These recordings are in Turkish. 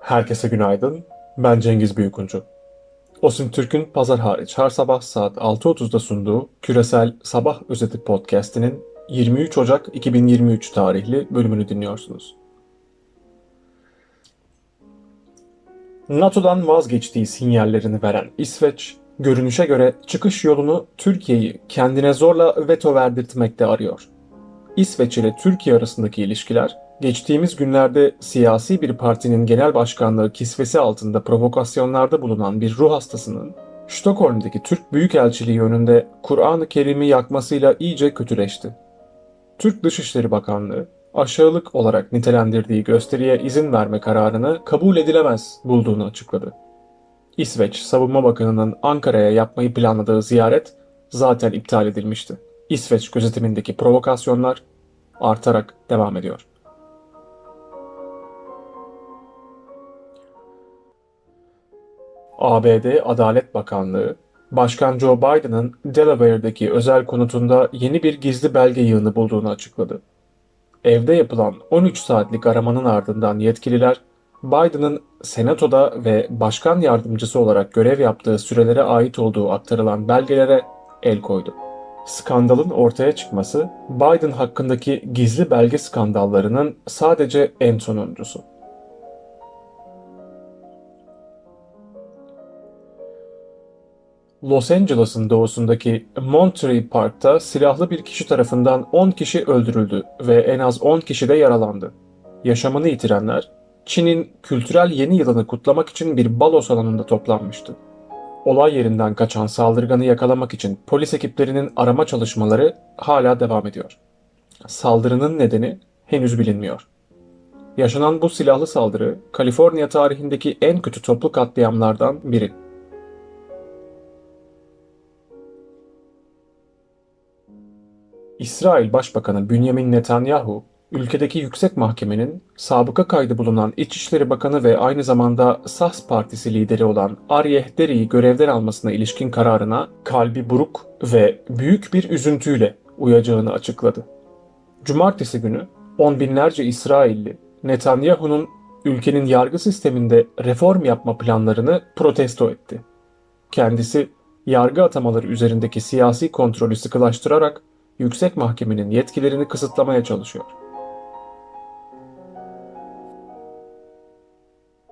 Herkese günaydın. Ben Cengiz Büyükuncu. Osim Türk'ün pazar hariç her sabah saat 6.30'da sunduğu Küresel Sabah Özeti Podcast'inin 23 Ocak 2023 tarihli bölümünü dinliyorsunuz. NATO'dan vazgeçtiği sinyallerini veren İsveç, görünüşe göre çıkış yolunu Türkiye'yi kendine zorla veto verdirtmekte arıyor. İsveç ile Türkiye arasındaki ilişkiler geçtiğimiz günlerde siyasi bir partinin genel başkanlığı kisvesi altında provokasyonlarda bulunan bir ruh hastasının Stockholm'daki Türk Büyükelçiliği önünde Kur'an-ı Kerim'i yakmasıyla iyice kötüleşti. Türk Dışişleri Bakanlığı aşağılık olarak nitelendirdiği gösteriye izin verme kararını kabul edilemez bulduğunu açıkladı. İsveç Savunma Bakanı'nın Ankara'ya yapmayı planladığı ziyaret zaten iptal edilmişti. İsveç gözetimindeki provokasyonlar artarak devam ediyor. ABD Adalet Bakanlığı, Başkan Joe Biden'ın Delaware'deki özel konutunda yeni bir gizli belge yığını bulduğunu açıkladı. Evde yapılan 13 saatlik aramanın ardından yetkililer, Biden'ın Senato'da ve başkan yardımcısı olarak görev yaptığı sürelere ait olduğu aktarılan belgelere el koydu. Skandalın ortaya çıkması, Biden hakkındaki gizli belge skandallarının sadece en sonuncusu. Los Angeles'ın doğusundaki Monterey Park'ta silahlı bir kişi tarafından 10 kişi öldürüldü ve en az 10 kişi de yaralandı. Yaşamını yitirenler, Çin'in kültürel yeni yılını kutlamak için bir balo salonunda toplanmıştı. Olay yerinden kaçan saldırganı yakalamak için polis ekiplerinin arama çalışmaları hala devam ediyor. Saldırının nedeni henüz bilinmiyor. Yaşanan bu silahlı saldırı, Kaliforniya tarihindeki en kötü toplu katliamlardan biri. İsrail Başbakanı Benjamin Netanyahu, ülkedeki yüksek mahkemenin sabıka kaydı bulunan İçişleri Bakanı ve aynı zamanda Sahs Partisi lideri olan Aryeh Deri'yi görevden almasına ilişkin kararına kalbi buruk ve büyük bir üzüntüyle uyacağını açıkladı. Cumartesi günü on binlerce İsrailli Netanyahu'nun ülkenin yargı sisteminde reform yapma planlarını protesto etti. Kendisi yargı atamaları üzerindeki siyasi kontrolü sıkılaştırarak yüksek mahkemenin yetkilerini kısıtlamaya çalışıyor.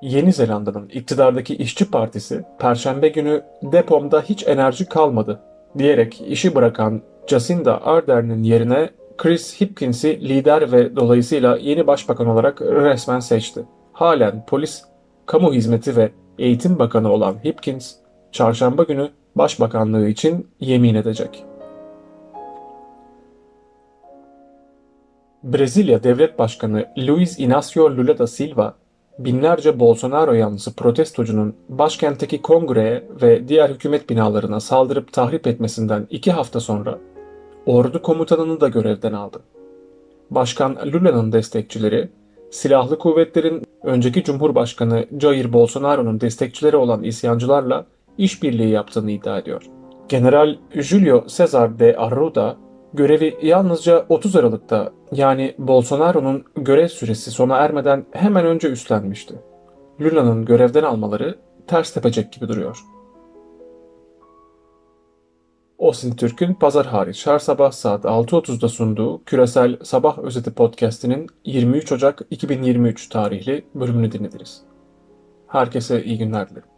Yeni Zelanda'nın iktidardaki İşçi Partisi, Perşembe günü depomda hiç enerji kalmadı diyerek işi bırakan Jacinda Ardern'in yerine Chris Hipkins'i lider ve dolayısıyla yeni başbakan olarak resmen seçti. Halen polis, kamu hizmeti ve eğitim bakanı olan Hipkins, çarşamba günü başbakanlığı için yemin edecek. Brezilya Devlet Başkanı Luiz Inácio Lula da Silva, binlerce Bolsonaro yanlısı protestocunun başkentteki kongreye ve diğer hükümet binalarına saldırıp tahrip etmesinden iki hafta sonra ordu komutanını da görevden aldı. Başkan Lula'nın destekçileri, silahlı kuvvetlerin önceki Cumhurbaşkanı Jair Bolsonaro'nun destekçileri olan isyancılarla işbirliği yaptığını iddia ediyor. General Julio Cesar de Arruda görevi yalnızca 30 Aralık'ta yani Bolsonaro'nun görev süresi sona ermeden hemen önce üstlenmişti. Lula'nın görevden almaları ters tepecek gibi duruyor. Osin Türk'ün pazar hariç her sabah saat 6.30'da sunduğu Küresel Sabah Özeti Podcast'inin 23 Ocak 2023 tarihli bölümünü dinlediniz. Herkese iyi günler dilerim.